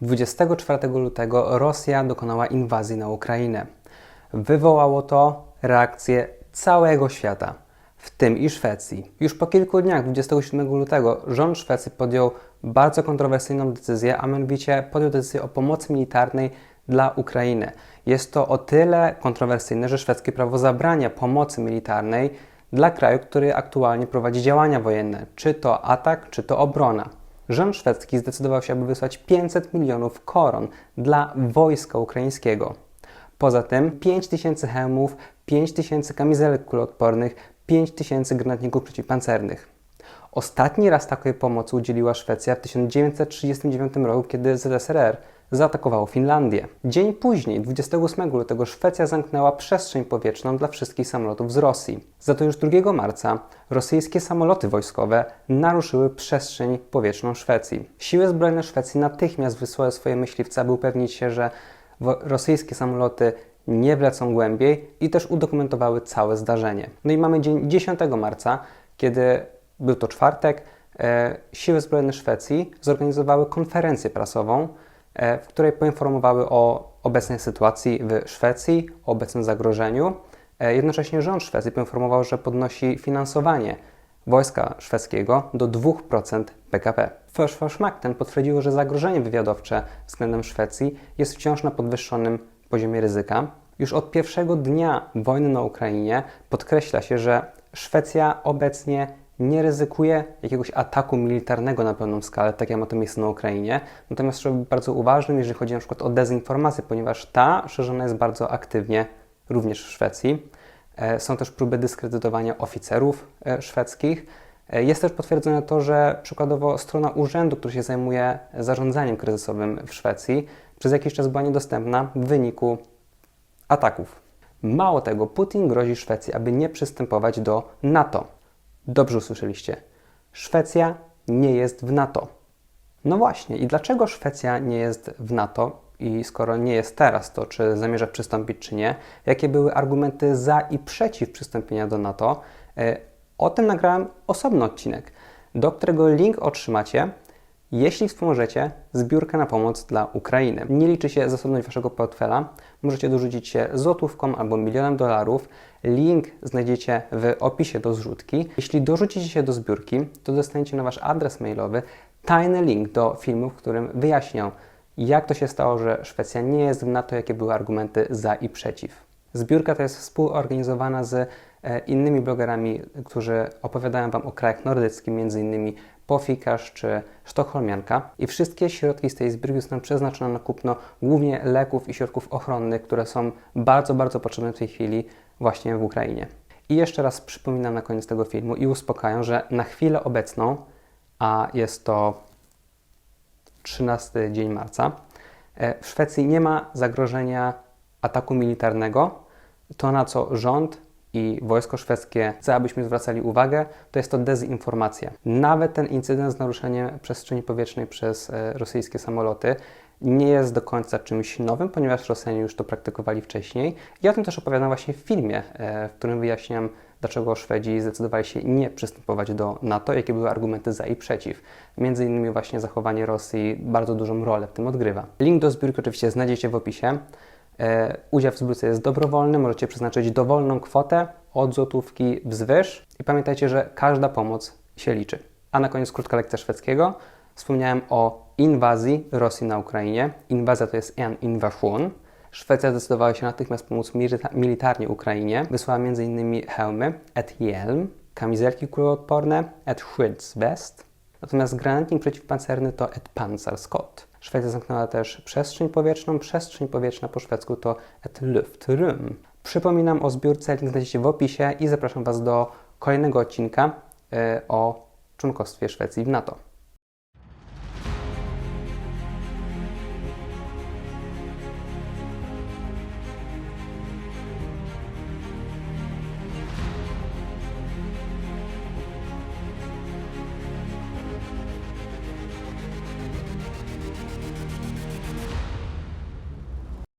24 lutego Rosja dokonała inwazji na Ukrainę. Wywołało to reakcję całego świata, w tym i Szwecji. Już po kilku dniach, 27 lutego, rząd Szwecji podjął bardzo kontrowersyjną decyzję, a mianowicie podjął decyzję o pomocy militarnej dla Ukrainy. Jest to o tyle kontrowersyjne, że szwedzkie prawo zabrania pomocy militarnej dla kraju, który aktualnie prowadzi działania wojenne, czy to atak, czy to obrona. Rząd szwedzki zdecydował się, aby wysłać 500 milionów koron dla wojska ukraińskiego. Poza tym 5000 hełmów, 5000 kamizelek kuloodpornych, 5000 granatników przeciwpancernych. Ostatni raz takiej pomocy udzieliła Szwecja w 1939 roku, kiedy ZSRR zaatakowało Finlandię. Dzień później, 28 lutego, Szwecja zamknęła przestrzeń powietrzną dla wszystkich samolotów z Rosji. Za to już 2 marca rosyjskie samoloty wojskowe naruszyły przestrzeń powietrzną Szwecji. Siły zbrojne Szwecji natychmiast wysłały swoje myśliwce, aby upewnić się, że rosyjskie samoloty nie wlecą głębiej i też udokumentowały całe zdarzenie. No i mamy dzień 10 marca, kiedy był to czwartek, e, Siły Zbrojne Szwecji zorganizowały konferencję prasową, w której poinformowały o obecnej sytuacji w Szwecji, o obecnym zagrożeniu. E, jednocześnie rząd Szwecji poinformował, że podnosi finansowanie wojska szwedzkiego do 2% PKB. Forsvarsmakten potwierdziło, że zagrożenie wywiadowcze względem Szwecji jest wciąż na podwyższonym poziomie ryzyka. Już od pierwszego dnia wojny na Ukrainie podkreśla się, że Szwecja obecnie nie ryzykuje jakiegoś ataku militarnego na pełną skalę, tak jak ma to miejsce na Ukrainie. Natomiast trzeba być bardzo uważnym, jeżeli chodzi na przykład o dezinformację, ponieważ ta szerzona jest bardzo aktywnie również w Szwecji. E, są też próby dyskredytowania oficerów e, szwedzkich. E, jest też potwierdzone to, że przykładowo strona urzędu, który się zajmuje zarządzaniem kryzysowym w Szwecji, przez jakiś czas była niedostępna w wyniku ataków. Mało tego, Putin grozi Szwecji, aby nie przystępować do NATO. Dobrze usłyszeliście. Szwecja nie jest w NATO. No właśnie, i dlaczego Szwecja nie jest w NATO? I skoro nie jest teraz, to czy zamierza przystąpić, czy nie? Jakie były argumenty za i przeciw przystąpienia do NATO? E, o tym nagrałem osobny odcinek, do którego link otrzymacie jeśli wspomożecie zbiórkę na pomoc dla Ukrainy. Nie liczy się zasobność Waszego portfela. Możecie dorzucić się złotówką albo milionem dolarów. Link znajdziecie w opisie do zrzutki. Jeśli dorzucicie się do zbiórki, to dostaniecie na Wasz adres mailowy tajny link do filmu, w którym wyjaśnię, jak to się stało, że Szwecja nie jest w NATO, jakie były argumenty za i przeciw. Zbiórka ta jest współorganizowana z e, innymi blogerami, którzy opowiadają Wam o krajach nordyckich, innymi Pofikarz czy Sztokholmianka. I wszystkie środki z tej zbiórki są przeznaczone na kupno głównie leków i środków ochronnych, które są bardzo, bardzo potrzebne w tej chwili właśnie w Ukrainie. I jeszcze raz przypominam na koniec tego filmu i uspokajam, że na chwilę obecną, a jest to 13 dzień marca, e, w Szwecji nie ma zagrożenia ataku militarnego. To, na co rząd i wojsko szwedzkie chce, abyśmy zwracali uwagę, to jest to dezinformacja. Nawet ten incydent z naruszeniem przestrzeni powietrznej przez e, rosyjskie samoloty nie jest do końca czymś nowym, ponieważ Rosjanie już to praktykowali wcześniej. I o tym też opowiadam właśnie w filmie, e, w którym wyjaśniam, dlaczego Szwedzi zdecydowali się nie przystępować do NATO, jakie były argumenty za i przeciw. Między innymi właśnie zachowanie Rosji bardzo dużą rolę w tym odgrywa. Link do zbiórki oczywiście znajdziecie w opisie. E, udział w zbiórce jest dobrowolny, możecie przeznaczyć dowolną kwotę od złotówki wzwyż i pamiętajcie, że każda pomoc się liczy. A na koniec krótka lekcja szwedzkiego. Wspomniałem o inwazji Rosji na Ukrainie. Inwazja to jest en invasion. Szwecja zdecydowała się natychmiast pomóc militarnie Ukrainie. Wysłała m.in. hełmy et Helm, kamizelki kuloodporne et Schutzwest. Natomiast granatnik przeciwpancerny to et Panzerskott. Szwecja zamknęła też przestrzeń powietrzną. Przestrzeń powietrzna po szwedzku to et Luftrum. Przypominam o zbiórce, link znajdziecie w opisie i zapraszam Was do kolejnego odcinka e, o członkostwie Szwecji w NATO.